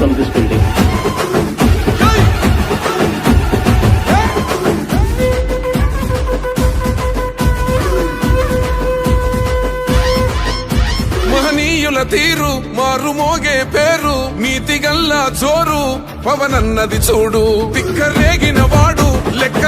from this building. మహనీయుల తీరు మారు మోగే పేరు నీతి గల్లా జోరు పవనన్నది చూడు తిక్కరేగిన వాడు లెక్క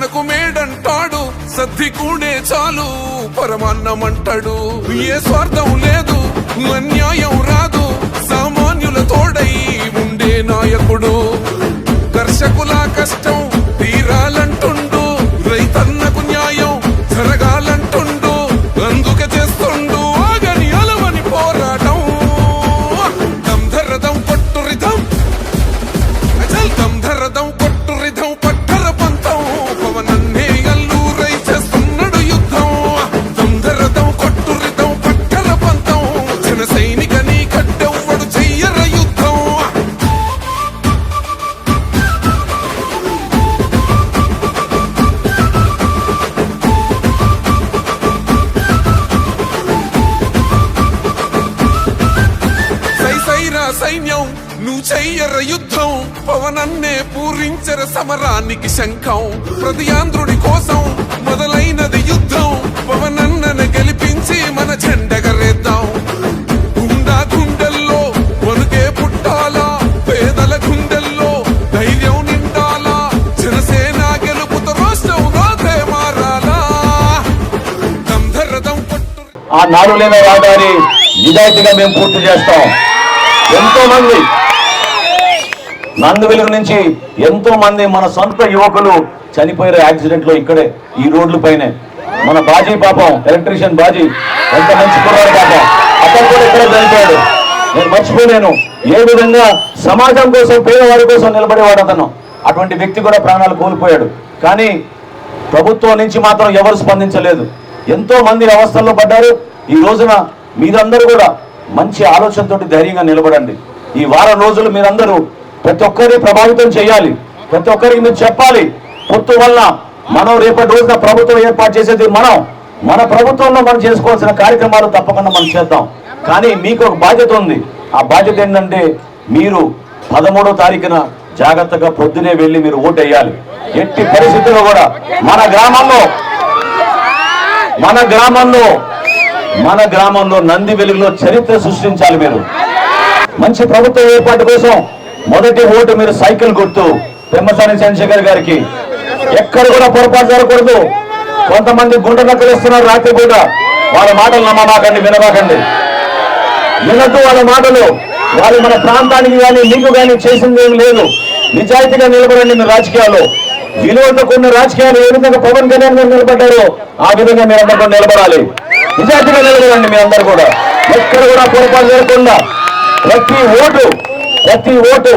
తనకు మేడంటాడు సద్ది కూడే చాలు పరమాన్నమంటాడు. ఏ స్వార్థం లేదు అన్యాయం రాదు సామాన్యుల తోడై ఉండే నాయకుడు. నువ్వు చెయ్యర యుద్ధం పవనన్నే పూరించర సమరానికి శంఖం. ప్రతియాంధ్రుడి కోసం మొదలైనది యుద్ధం పవనన్నను గెలిపించి మన జెండగరేద్దాం గుండా గుండెల్లో వణుకే పుట్టాలా పేదల గుండెల్లో ధైర్యం నిండాలా జనసేన గెలుపుతో రాష్ట్రం రాతే మారాలా. దంధరదం పట్టు ఆ నాలుగు లేని రహదారి నిజాయితీగా మేము పూర్తి చేస్తాం. ఎంతో మంది నందువెలుగు నుంచి ఎంతో మంది మన సొంత యువకులు చనిపోయారు యాక్సిడెంట్లో ఇక్కడే ఈ రోడ్ల పైనే. మన బాజీ పాపం ఎలక్ట్రీషియన్ బాజీ ఎంత మంచి కుర్రాడు పాపం. అతను కూడా ఇక్కడ చనిపోయాడు. నేను మర్చిపోలేను. ఏ విధంగా సమాజం కోసం పేదవాడి కోసం నిలబడేవాడు అతను. అటువంటి వ్యక్తి కూడా ప్రాణాలు కోల్పోయాడు. కానీ ప్రభుత్వం నుంచి మాత్రం ఎవరు స్పందించలేదు. ఎంతో మంది అవస్థల్లో పడ్డారు. ఈ రోజున మీరందరూ కూడా మంచి ఆలోచనతోటి ధైర్యంగా నిలబడండి. ఈ వారం రోజులు మీరందరూ ప్రతి ఒక్కరిని ప్రభావితం చేయాలి. ప్రతి ఒక్కరికి మీరు చెప్పాలి. పొత్తు వల్ల మనం రేపటి రోజున ప్రభుత్వం ఏర్పాటు చేసేది మనం. మన ప్రభుత్వంలో మనం చేసుకోవాల్సిన కార్యక్రమాలు తప్పకుండా మనం చేద్దాం. కానీ మీకు ఒక బాధ్యత ఉంది. ఆ బాధ్యత ఏంటంటే మీరు పదమూడో తారీఖున జాగ్రత్తగా పొద్దునే వెళ్ళి మీరు ఓటు వేయాలి. ఎట్టి పరిస్థితుల్లో కూడా మన గ్రామంలో మన గ్రామంలో మన గ్రామంలో నంది వెలుగులో చరిత్ర సృష్టించాలి మీరు. మంచి ప్రభుత్వ ఏర్పాటు కోసం మొదటి ఓటు మీరు సైకిల్ గుర్తు పెమ్మసాని చంద్రశేఖర్ గారికి. ఎక్కడ కూడా పొరపాటు జరగకూడదు. కొంతమంది గుండె నక్కలు ఇస్తున్నారు రాత్రి కూడా వాళ్ళ మాటలు నమ్మమాకండి వినమాకండి. వినద్దు వాళ్ళ మాటలు. వాళ్ళు మన ప్రాంతానికి కానీ మీకు కానీ చేసింది ఏం లేదు. నిజాయితీగా నిలబడండి మీ రాజకీయాల్లో. విలువతో కొన్ని రాజకీయాలు ఏ విధంగా పవన్ కళ్యాణ్ గారు నిలబడ్డారో ఆ విధంగా మీరు అందరూ నిలబడాలి. నిజాయితీగా నిలబడండి మీ అందరు కూడా. ఎక్కడ కూడా పొరపాటు జరగకుండా ప్రతి ఓటు ప్రతి ఓటు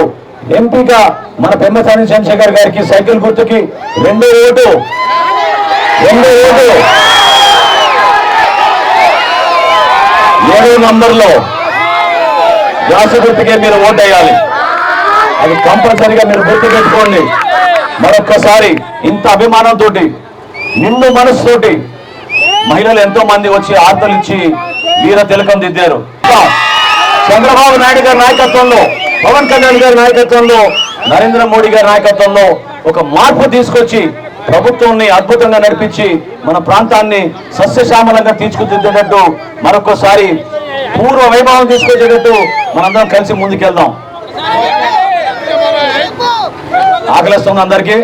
ఎంపీగా మన పెమ్మసాని చంద్రశేఖర్ గారికి సైకిల్ గుర్తుకి రెండో ఓటు. రెండో ఓటు. ఏడో నంబర్లో వ్యాస గుర్తుకే మీరు ఓటు వేయాలి అది కంపల్సరిగా మీరు గుర్తు పెట్టుకోండి. మరొక్కసారి ఇంత అభిమానంతో నిండు మనసుతోటి మహిళలు ఎంతో మంది వచ్చి ఆర్తలు ఇచ్చి వీర తిలకం దిద్దారు. చంద్రబాబు నాయుడు గారి నాయకత్వంలో పవన్ కళ్యాణ్ గారి నాయకత్వంలో నరేంద్ర మోడీ గారి నాయకత్వంలో ఒక మార్పు తీసుకొచ్చి ప్రభుత్వాన్ని అద్భుతంగా నడిపించి మన ప్రాంతాన్ని సస్యశ్యామలంగా తీర్చిదిద్దేటట్టు మరొకసారి పూర్వ వైభవం తీసుకొచ్చేటట్టు మనందరం కలిసి ముందుకెళ్దాం. ఆకలిస్తుంది అందరికీ.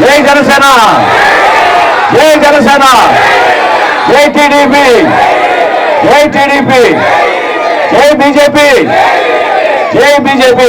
జై జనసేన! జై జనసేన! జై టీడీపీ! జై టీడీపీ! జై బీజేపీ! జై బీజేపీ